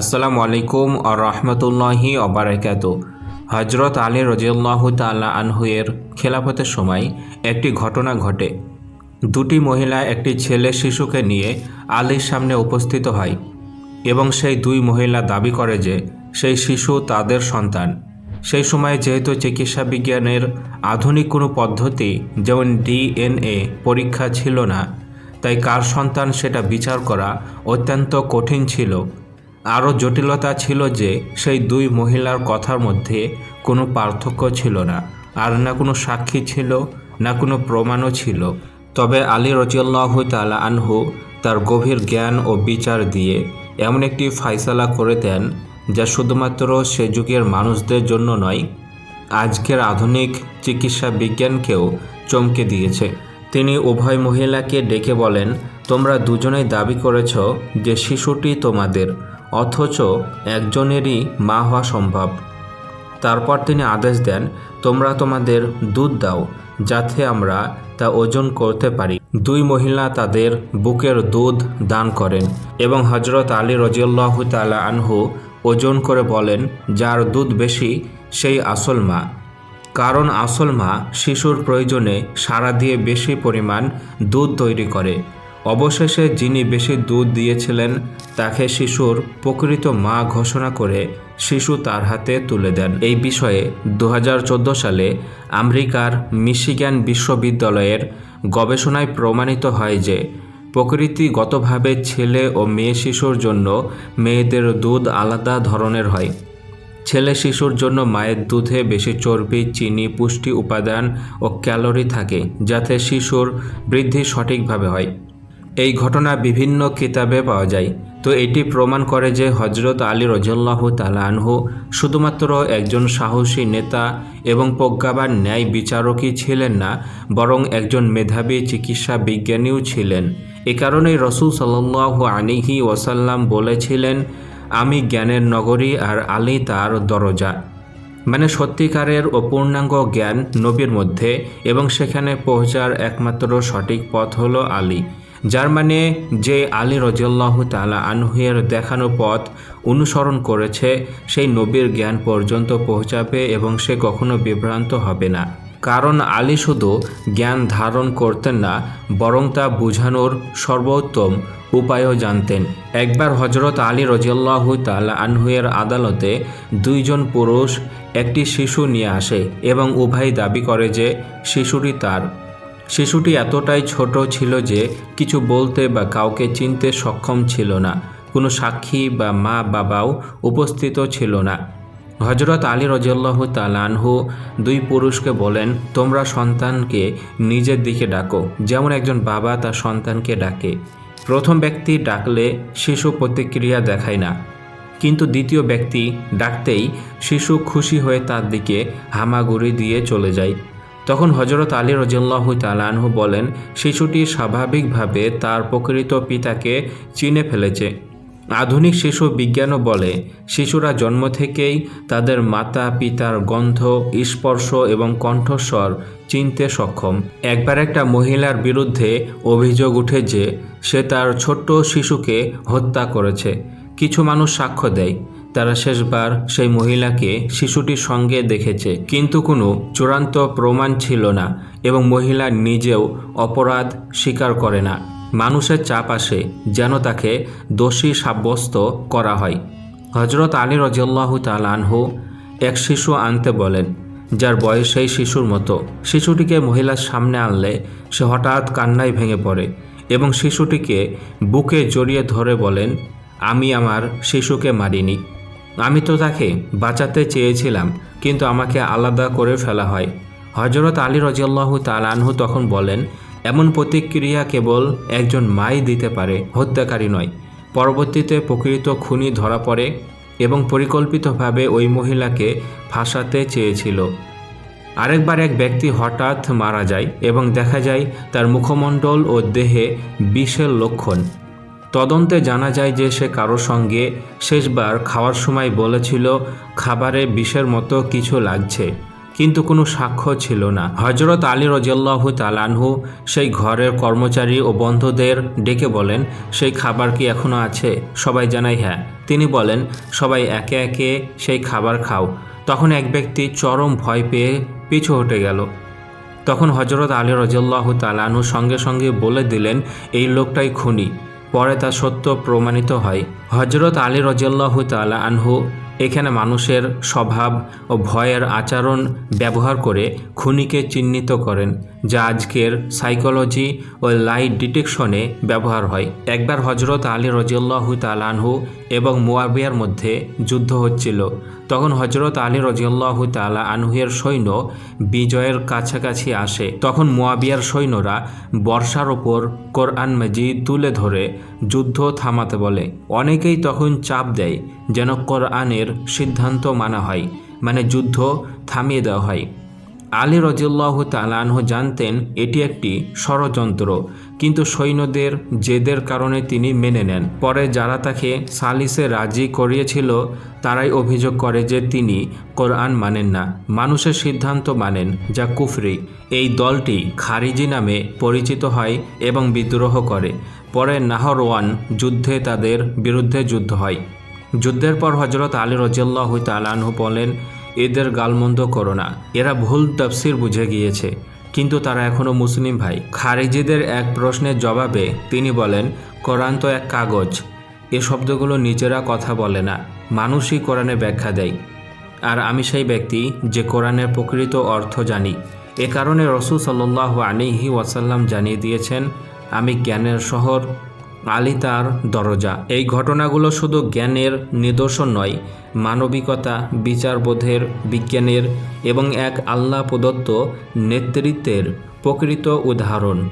আসসালামু আলাইকুম আ রহমতুল্লাহি অবরাকাত হজরত আলী রজিউল্লাহ তাল্লাহ আনহুয়ের খেলাফতের সময় একটি ঘটনা ঘটে। দুটি মহিলা একটি ছেলে শিশুকে নিয়ে আলীর সামনে উপস্থিত হয় এবং সেই দুই মহিলা দাবি করে যে সেই শিশু তাদের সন্তান। সেই সময় যেহেতু চিকিৎসা বিজ্ঞানের আধুনিক কোনো পদ্ধতি যেমন ডিএনএ পরীক্ষা ছিল না, তাই কার সন্তান সেটা বিচার করা অত্যন্ত কঠিন ছিল। আরও জটিলতা ছিল যে সেই দুই মহিলার কথার মধ্যে কোনো পার্থক্য ছিল না, আর না কোনো সাক্ষী ছিল, না কোনো প্রমাণও ছিল। তবে আলী রজিয়াল্লাহ তালা আনহু তার গভীর জ্ঞান ও বিচার দিয়ে এমন একটি ফাইসালা করে দেন, যা শুধুমাত্র সে যুগের মানুষদের জন্য নয়, আজকের আধুনিক চিকিৎসা বিজ্ঞানকেও চমকে দিয়েছে। তিনি উভয় মহিলাকে ডেকে বলেন, তোমরা দুজনেই দাবি করেছ যে শিশুটি তোমাদের অথচ একজনেরই মা হওয়া সম্ভব। তারপর তিনি আদেশ দেন, তোমরা তোমাদের দুধ দাও, যাতে আমরা তা ওজন করতে পারি। দুই মহিলা তাদের বুকের দুধ দান করেন এবং হজরত আলী রজিউল্লাহ তালা আনহু ওজন করে বলেন, যার দুধ বেশি, সেই আসল মা। কারণ আসল মা শিশুর প্রয়োজনে সারা দিয়ে বেশি পরিমাণ দুধ তৈরি করে। অবশেষে যিনি বেশি দুধ দিয়েছিলেন, তাকে শিশুর প্রকৃত মা ঘোষণা করে শিশু তার হাতে তুলে দেন। এই বিষয়ে দু হাজার চোদ্দ সালে আমেরিকার মিশিগ্যান বিশ্ববিদ্যালয়ের গবেষণায় প্রমাণিত হয় যে, প্রকৃতিগতভাবে ছেলে ও মেয়ে শিশুর জন্য মেয়েদের দুধ আলাদা ধরনের হয়। ছেলে শিশুর জন্য মায়ের দুধে বেশি চর্বি, চিনি, পুষ্টি উপাদান ও ক্যালোরি থাকে, যাতে শিশুর বৃদ্ধি সঠিকভাবে হয়। এই ঘটনা বিভিন্ন কিতাবে পাওয়া যায়। তো এটি প্রমাণ করে যে হজরত আলী রজল্লাহ তালানহু শুধুমাত্র একজন সাহসী নেতা এবং প্রজ্ঞাবান ন্যায় বিচারকই ছিলেন না, বরং একজন মেধাবী চিকিৎসা বিজ্ঞানীও ছিলেন। এ কারণেই রসুল সাল্লাহ আলিহি ওয়াসাল্লাম বলেছিলেন, আমি জ্ঞানের নগরী আর আলী তার দরজা। মানে সত্যিকারের ও পূর্ণাঙ্গ জ্ঞান নবীর মধ্যে এবং সেখানে পৌঁছার একমাত্র সঠিক পথ হলো আলী। যার মানে যে আলী রজিয়াল্লাহ তালা আনহুয়ের দেখানো পথ অনুসরণ করেছে, সেই নবীর জ্ঞান পর্যন্ত পৌঁছাবে এবং সে কখনো বিভ্রান্ত হবে না। কারণ আলী শুধু জ্ঞান ধারণ করতেন না, বরং তা বোঝানোর সর্বোত্তম উপায়ও জানতেন। একবার হজরত আলী রজিয়াল্লাহ তাল আনহুয়ের আদালতে দুইজন পুরুষ একটি শিশু নিয়ে আসে এবং উভয় দাবি করে যে, শিশুটি তার শিশুটি এতটাই ছোট ছিল যে কিছু বলতে বা কাউকে চিনতে সক্ষম ছিল না। কোনো সাক্ষী বা মা বাবাও উপস্থিত ছিল না। হজরত আলী রজিয়াল্লাহ তালানহু দুই পুরুষকে বলেন, তোমরা সন্তানকে নিজের দিকে ডাকো, যেমন একজন বাবা তার সন্তানকে ডাকে। প্রথম ব্যক্তি ডাকলে শিশু প্রতিক্রিয়া দেখায় না। কিন্তু দ্বিতীয় ব্যক্তি ডাকতেই শিশু খুশি হয়ে তার দিকে হামাগুড়ি দিয়ে চলে যায়। তখন হজরত আলী রজিল্লাহ তালানহু বলেন শিশুটি স্বাভাবিকভাবে তার প্রকৃত পিতাকে চিনে ফেলেছে। আধুনিক শিশু বিজ্ঞানও বলে, শিশুরা জন্ম থেকেই তাদের মাতা পিতার গন্ধ, স্পর্শ এবং কণ্ঠস্বর চিনতে সক্ষম। একবার একটা মহিলার বিরুদ্ধে অভিযোগ উঠে যে, সে তার ছোট্ট শিশুকে হত্যা করেছে। কিছু মানুষ সাক্ষ্য দেয়। তারা শেষবার সেই মহিলাকে শিশুটির সঙ্গে দেখেছে। কিন্তু কোনো চূড়ান্ত প্রমাণ ছিল না এবং মহিলা নিজেও অপরাধ স্বীকার করে না। মানুষের চাপ আসে যেন তাকে দোষী সাব্যস্ত করা হয়। হজরত আলী রজিয়াল্লাহ তালানহু এক শিশু আনতে বলেন, যার বয়স সেই শিশুর মতো। শিশুটিকে মহিলার সামনে আনলে সে হঠাৎ কান্নায় ভেঙে পড়ে এবং শিশুটিকে বুকে জড়িয়ে ধরে বলেন, আমি আমার শিশুকে মারিনি। আমি তো তাকে বাঁচাতে চেয়েছিলাম, কিন্তু আমাকে আলাদা করে ফেলা হয়। হজরত আলী রজিয়াল্লাহ তালানহু তখন বলেন, এমন প্রতিক্রিয়া কেবল একজন মাই দিতে পারে, হত্যাকারী নয়। পরবর্তীতে প্রকৃত খুনি ধরা পড়ে এবং পরিকল্পিতভাবে ওই মহিলাকে ফাঁসাতে চেয়েছিল। আরেকবার এক ব্যক্তি হঠাৎ মারা যায় এবং দেখা যায় তার মুখমণ্ডল ও দেহে বিষের লক্ষণ। তদন্তে জানা যায় যে সে কারোর সঙ্গে শেষবার খাওয়ার সময় বলেছিল, খাবারে বিষের মতো কিছু লাগছে। কিন্তু কোনো সাক্ষ্য ছিল না। হজরত আলী রজিয়াল্লাহ তালানহু সেই ঘরের কর্মচারী ও বন্ধুদের ডেকে বলেন, সেই খাবার কি এখনও আছে? সবাই জানাই হ্যাঁ। তিনি বলেন, সবাই একে একে সেই খাবার খাও। তখন এক ব্যক্তি চরম ভয় পেয়ে পিছু হটে গেল। তখন হজরত আলী রজাল্লাহ তালানহু সঙ্গে সঙ্গে বলে দিলেন, এই লোকটাই খুনি। পরে তা সত্য প্রমাণিত হয়। হজরত আলী রজাল্লাহ তালা আনহু এখানে মানুষের স্বভাব ও ভয়ের আচরণ ব্যবহার করে খুনিকে চিহ্নিত করেন, যা আজকের সাইকোলজি ও লাইট ডিটেকশনে ব্যবহার হয়। একবার হজরত আলী রজিয়াল্লাহ তালানহু এবং মুয়াবিয়ার মধ্যে যুদ্ধ হচ্ছিল। তখন হজরত আলী রজিউল্লাহ তালা আনহুয়ের সৈন্য বিজয়ের কাছাকাছি আসে। তখন মোয়াবিয়ার সৈন্যরা বর্ষার ওপর কোরআন মজিদ তুলে ধরে যুদ্ধ থামাতে বলে। অনেকেই তখন চাপ দেয় যেন কোরআনের সিদ্ধান্ত মানা হয় মানে যুদ্ধ থামিয়ে দেওয়া হয়। আলী রজিল্লাহ তালানহ জানতেন, এটি একটি ষড়যন্ত্র। কিন্তু সৈন্যদের, জেদের কারণে তিনি মেনে নেন। পরে যারা তাকে সালিসে রাজি করিয়েছিল, তারাই অভিযোগ করে যে তিনি কোরআন মানেন না। মানুষের সিদ্ধান্ত মানেন যা কুফরি। এই দলটি খারিজি নামে পরিচিত হয় এবং বিদ্রোহ করে। পরে নাহরওয়ান যুদ্ধে তাদের বিরুদ্ধে যুদ্ধ হয়। যুদ্ধের পর হজরত আলী রজিয়াল্লাহ তালানহু বলেন এদের গালমন্দ করো না। এরা ভুল তফসির বুঝে গিয়েছে। কিন্তু তারা এখনও মুসলিম ভাই। খারিজিদের এক প্রশ্নের জবাবে তিনি বলেন, কোরআন তো এক কাগজ। এ শব্দগুলো নিজেরা কথা বলে না। মানুষই কোরআনে ব্যাখ্যা দেয়। আর আমি সেই ব্যক্তি যে কোরআনের প্রকৃত অর্থ জানি। এ কারণে রসুল সাল্লাহ আলিহি ওয়াসাল্লাম জানিয়ে দিয়েছেন, আমি জ্ঞানের শহর আলী তার দরজা। এই ঘটনাগুলো শুধু জ্ঞানের নিদর্শন নয়, মানবিকতা, বিচারবোধের বিজ্ঞানের এবং এক আল্লাহ প্রদত্ত নেতৃত্বের প্রকৃত উদাহরণ।